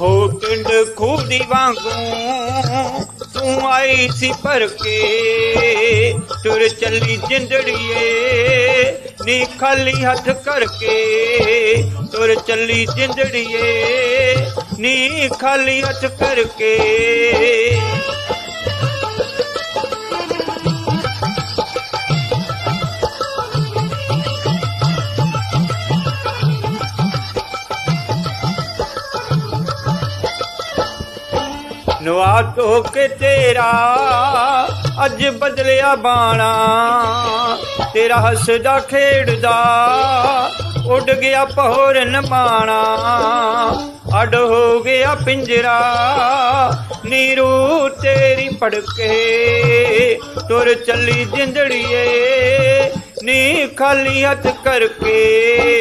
ਹੋ ਟਿੰਡ ਖੂਦੀ ਵਾਂਗੂ, ਤੂੰ ਆਈ ਸੀ ਭਰ ਕੇ। ਤੁਰ ਚੱਲੀ ਜਿੰਦੜੀਏ, ਨੀ ਖਾਲੀ ਹੱਥ ਕਰਕੇ। ਤੁਰ ਚੱਲੀ ਜਿੰਦੜੀਏ, ਨੀ ਖਾਲੀ ਹੱਥ ਕਰਕੇ। ਨਵਾ ਧੋ ਕੇ ਤੇਰਾ। ਅੱਜ ਬਦਲਿਆ ਬਾਣਾ। ਤੇਰਾ ਹੱਸਦਾ ਖੇਡਦਾ। ਉੱਡ ਗਿਆ ਪਹੋਰਨ ਬਾਣਾ ਅਡ ਹੋ ਗਿਆ ਪਿੰਜਰਾ। ਨੀਰੂ ਤੇਰੀ ਪੜਕੇ ਤੁਰ ਚੱਲੀ ਜਿੰਦੜੀਏ। ਨੀ ਖਾਲੀ ਹੱਥ ਕਰਕੇ।